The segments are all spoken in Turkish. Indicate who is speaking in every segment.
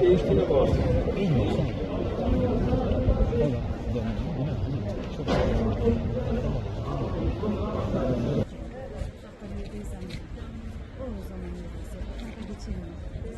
Speaker 1: Değiştiğine bağlı. Bilmiyorum. Çok O zaman geçelim.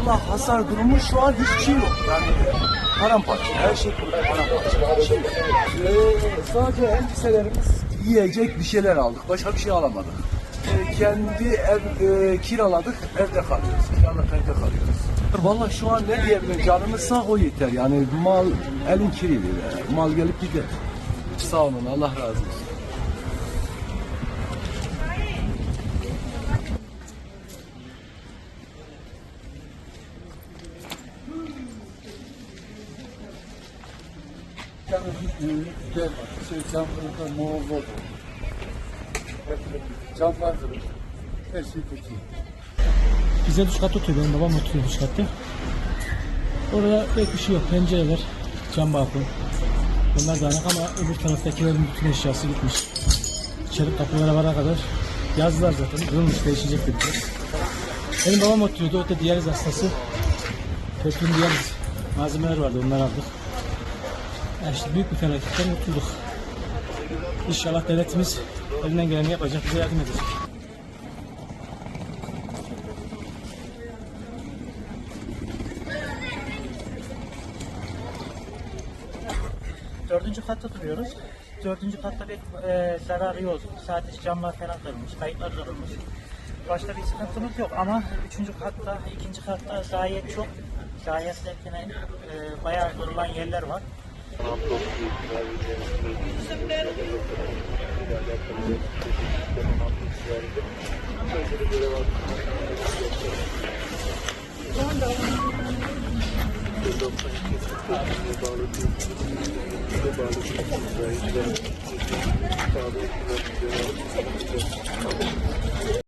Speaker 2: Allah hasar durumu şu an hiçbir şey yok. Yani paramparça. Her şey paramparça. Bir şey yok. Ee, sadece elbiselerimiz yiyecek bir şeyler aldık. Başka bir şey alamadık. Ee, kendi ev e, kiraladık. Evde kalıyoruz. Kiralık evde kalıyoruz. Vallahi şu an ne diyebilirim? Canımız sağ o yeter. Yani mal elin kirili. Mal gelip gider. Sağ olun. Allah razı olsun.
Speaker 1: Gel, şey camlarda muhabbet Camlar kırık. Her şey kötü.
Speaker 3: Bize üst kat oturuyor. Benim babam oturuyor üst katta. Orada pek bir şey yok. Pencereler, cam balkon. Bunlar dağınık ama öbür taraftakilerin bütün eşyası gitmiş. İçeri kapılara varana kadar yazdılar zaten. Kırılmış değişecek dediler. Benim babam oturuyordu. O da diyaliz hastası. Petrol diyaliz malzemeler vardı. Onları aldık. Yani işte büyük bir felaketten kurtulduk. İnşallah devletimiz elinden geleni yapacak. Bize yardım edecek.
Speaker 4: Dördüncü katta duruyoruz. Dördüncü katta bir e, zararı yok. Sadece camlar falan kırılmış, kayıtlar kırılmış. Başka bir sıkıntımız yok ama üçüncü katta, ikinci katta zayiat çok. Zayiat derken e, bayağı kırılan yerler var.
Speaker 1: Bağlı